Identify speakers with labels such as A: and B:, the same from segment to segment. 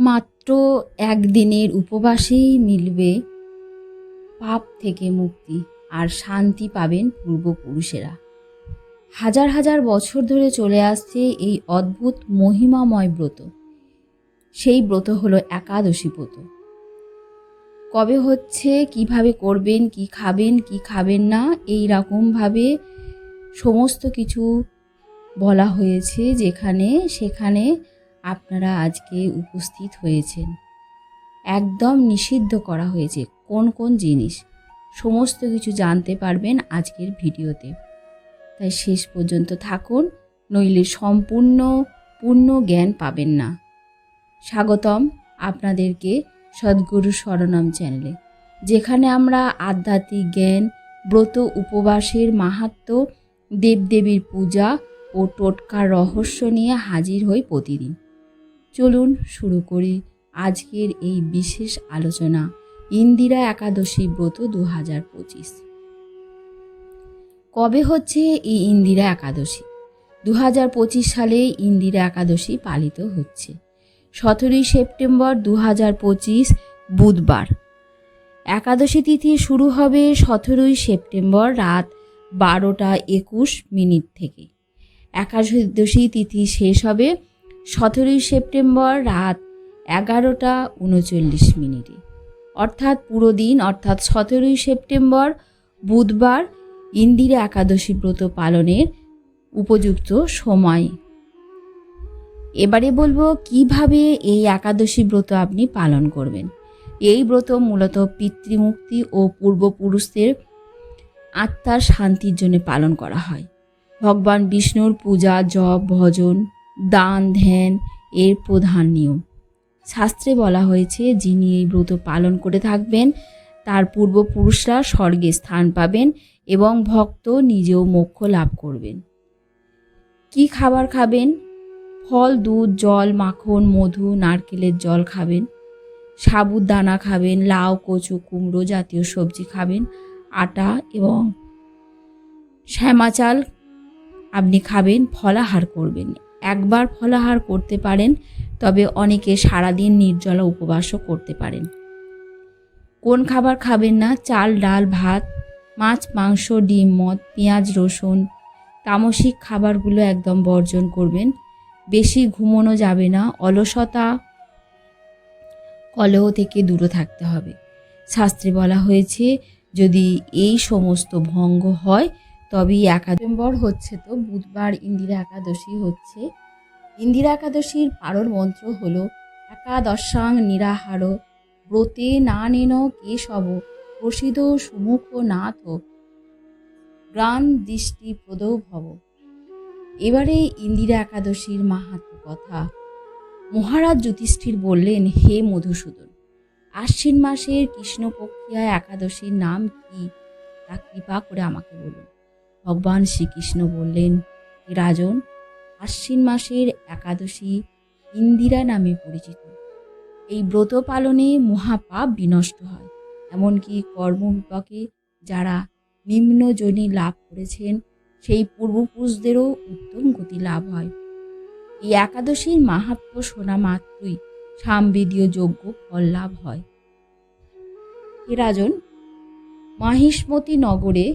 A: মাত্র একদিনের উপবাসেই মিলবে পাপ থেকে মুক্তি আর শান্তি পাবেন পূর্বপুরুষেরা। হাজার হাজার বছর ধরে চলে আসছে এই অদ্ভুত মহিমাময় ব্রত। সেই ব্রত হলো একাদশী ব্রত। কবে হচ্ছে, কীভাবে করবেন, কি খাবেন কি খাবেন না, এই রকমভাবে সমস্ত কিছু বলা হয়েছে যেখানে সেখানে আপনারা আজকে উপস্থিত হয়েছেন। একদম নিষিদ্ধ করা হয়েছে কোন কোন জিনিস। সমস্ত কিছু জানতে পারবেন আজকের ভিডিওতে। তাই শেষ পর্যন্ত থাকুন, নইলে সম্পূর্ণ, পূর্ণ জ্ঞান পাবেন না। স্বাগতম আপনাদেরকে সদ্গুরু শরণম চ্যানেলে। যেখানে আমরা আধ্যাত্মিক জ্ঞান, ব্রত উপবাসের মাহাত্ম্য দেবদেবীর পূজা ও টোটকার রহস্য নিয়ে হাজির হই প্রতিদিন। চলুন শুরু করি আজকের এই বিশেষ আলোচনা, ইন্দিরা একাদশী ব্রত দু হাজার পঁচিশ। কবে হচ্ছে এই ইন্দিরা একাদশী? দু হাজার পঁচিশ সালে ইন্দিরা একাদশী পালিত হচ্ছে। সতেরোই সেপ্টেম্বর দু হাজার পঁচিশ, বুধবার। একাদশী তিথি শুরু হবে সতেরোই সেপ্টেম্বর রাত বারোটা একুশ মিনিট থেকে। একাদশী তিথি শেষ হবে সতেরোই সেপ্টেম্বর রাত এগারোটা উনচল্লিশ মিনিটে। অর্থাৎ পুরো দিন, অর্থাৎ সতেরোই সেপ্টেম্বর বুধবার ইন্দিরা একাদশী ব্রত পালনের উপযুক্ত সময়। এবারে বলব কীভাবে এই একাদশী ব্রত আপনি পালন করবেন। এই ব্রত মূলত পিতৃমুক্তি ও পূর্বপুরুষদের আত্মার শান্তির জন্য পালন করা হয়। ভগবান বিষ্ণুর পূজা, জপ, ভজন দান, ধ্যান এর প্রধান নিয়ম। শাস্ত্রে বলা হয়েছে, যিনি এই ব্রত পালন করে থাকবেন, তার পূর্বপুরুষরা স্বর্গে স্থান পাবেন এবং ভক্ত নিজেও মোক্ষ লাভ করবেন। কি খাবার খাবেন? ফল, দুধ, জল, মাখন, মধু, নারকেলের জল খাবেন। সাবুর দানা খাবেন, লাউ, কচু, কুমড়ো জাতীয় সবজি খাবেন, আটা এবং শ্যামা চাল আপনি খাবেন, ফলাহার করবেন। একবার ফলাহার করতে পারেন, তবে অনেকে সারাদিন নির্জলা উপবাসও করতে পারেন। কোন খাবার খাবেন না? চাল, ডাল, ভাত, মাছ, মাংস, ডিম, মদ, পেঁয়াজ, রসুন, তামসিক খাবারগুলো একদম বর্জন করবেন। বেশি ঘুমোনো যাবে না, অলসতা কলহ থেকে দূরে থাকতে হবে। শাস্ত্রে বলা হয়েছে, যদি এই সমস্ত ভঙ্গ হয় তবেই একাদম্বর হচ্ছে তো, বুধবার ইন্দিরা একাদশী হচ্ছে। ইন্দিরা একাদশীর পারণ মন্ত্র হল, একাদশাং নিরাহার, ব্রতে না নেন কেশব প্রসিদ সুমুখ নাথ, গ্রাণ দৃষ্টি প্রদৌ ভব। এবারে ইন্দিরা একাদশীর মাহাত্ম কথা। মহারাজ যুধিষ্ঠির বললেন, হে মধুসূদন, আশ্বিন মাসের কৃষ্ণপক্ষিয়া একাদশীর নাম কি? তা কৃপা করে আমাকে বলুন। ভগবান শ্রীকৃষ্ণ বললেন, "হে রাজন, আশ্বিন মাসের একাদশী ইন্দিরা নামে পরিচিত। এই ব্রত পালনে মহাপাপ বিনষ্ট হয়। এমনকি কর্মবিপাকে যারা নিম্নজনী লাভ করেছেন, সেই পূর্বপুরুষদেরও উত্তম গতি লাভ হয়। এই একাদশীর মাহাত্ম শোনা মাত্রই সামবেদীয় যোগ্য ফল লাভ হয়। রাজন, মাহিষ্মতি নগরে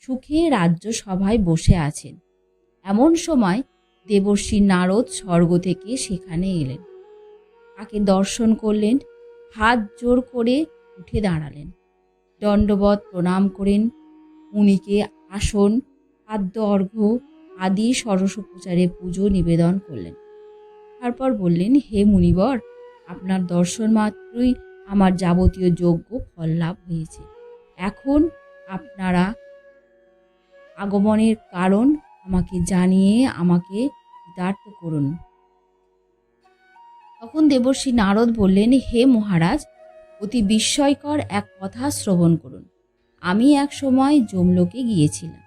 A: সুখে রাজ্য সভায় বসে আছেন। এমন সময় দেবর্ষী নারদ স্বর্গ থেকে সেখানে এলেন। তাকে দর্শন করলেন, হাত জোর করে উঠে দাঁড়ালেন। দণ্ডবত প্রণাম করেন, মুনিকে আসন, খাদ্য, অর্ঘ্য আদি সরসোপচারে পুজো নিবেদন করলেন। তারপর বললেন, হে মুনিবর, আপনার দর্শন মাত্রই আমার যাবতীয় যোগ্য ফল লাভ হয়েছে। এখন আগমনের কারণ আমাকে জানিয়ে আমাকে কৃতার্থ করুন। তখন দেবর্ষী নারদ বললেন, হে মহারাজ, অতি বিস্ময়কর এক কথা শ্রবণ করুন। আমি এক সময় যমলোকে গিয়েছিলাম।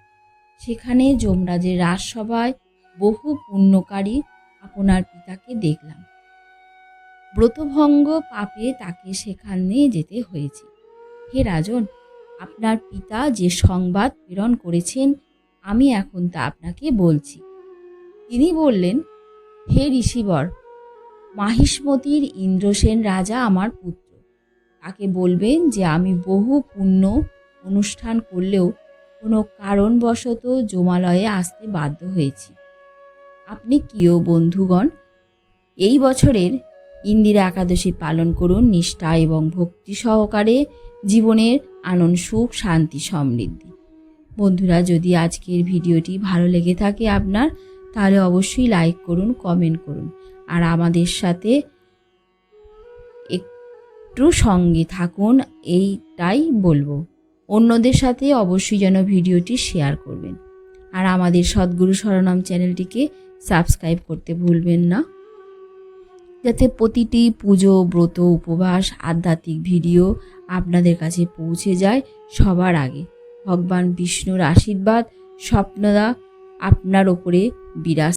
A: সেখানে যমরাজের রাজসভায় বহু পুণ্যকারী আপনার পিতাকে দেখলাম। ব্রতভঙ্গ পাপে তাকে সেখানে যেতে হয়েছে। হে রাজন, আপনার পিতা যে সংবাদ প্রেরণ করেছেন আমি এখন তা আপনাকে বলছি। তিনি বললেন, হে ঋষিবর, মাহিষ্মতির ইন্দ্রসেন রাজা আমার পুত্র। তাকে বলবেন যে আমি বহু পুণ্য অনুষ্ঠান করলেও কোনো কারণবশত জমালয়ে আসতে বাধ্য হয়েছি। আপনি কিও বন্ধুগণ, এই বছরের ইন্দিরা একাদশী পালন করুন নিষ্ঠা এবং ভক্তি সহকারে জীবনের আনন্দ, সুখ, শান্তি সমৃদ্ধি। বন্ধুরা, যদি আজকের ভিডিওটি ভালো লেগে থাকে আপনার, তাহলে অবশ্যই লাইক করুন কমেন্ট করুন। আর আমাদের সাথে একটু সঙ্গে থাকুন, এইটাই বলব। অন্যদের সাথে অবশ্যই যেন ভিডিওটি শেয়ার করবেন। আর আমাদের সদ্গুরু শরণম চ্যানেলটিকে সাবস্ক্রাইব করতে ভুলবেন না। যাতে প্রতিটি পুজো, ব্রত, উপবাস, আধ্যাত্মিক ভিডিও আপনাদের কাছে পৌঁছে যায় সবার আগে। ভগবান বিষ্ণুর আশীর্বাদ স্বপ্নদা আপনার ওপরে বিরাজ